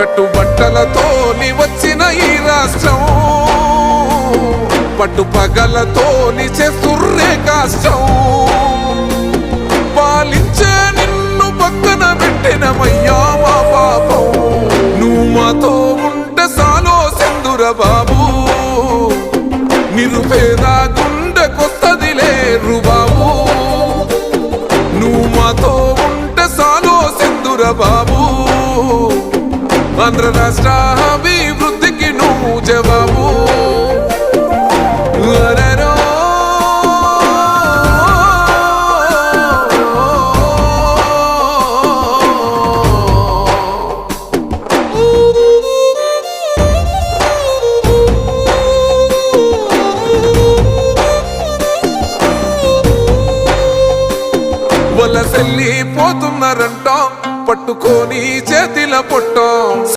కట్టుబట్టలతో వచ్చిన ఈ రాష్ట్రం. పట్టు పగలతో చేస్తుర్రే కాష్టం. పాలించే నిన్ను పక్కన పెట్టినమయ్యా మా పాపం. నువ్వు మాతో ఉంటే సాలో సింధుర బాబు. నిరుపేద గుండె కొత్తది లేరు బాబు. నువ్వు మాతో ఉంటే సాలో సింధుర బాబు. ఆంధ్ర రాష్ట్ర అభివృద్ధికి నువ్వు జవాబు అరెరో. వలసెల్లి పోతున్నారంట పట్టుకొని చేతిల పొట్టం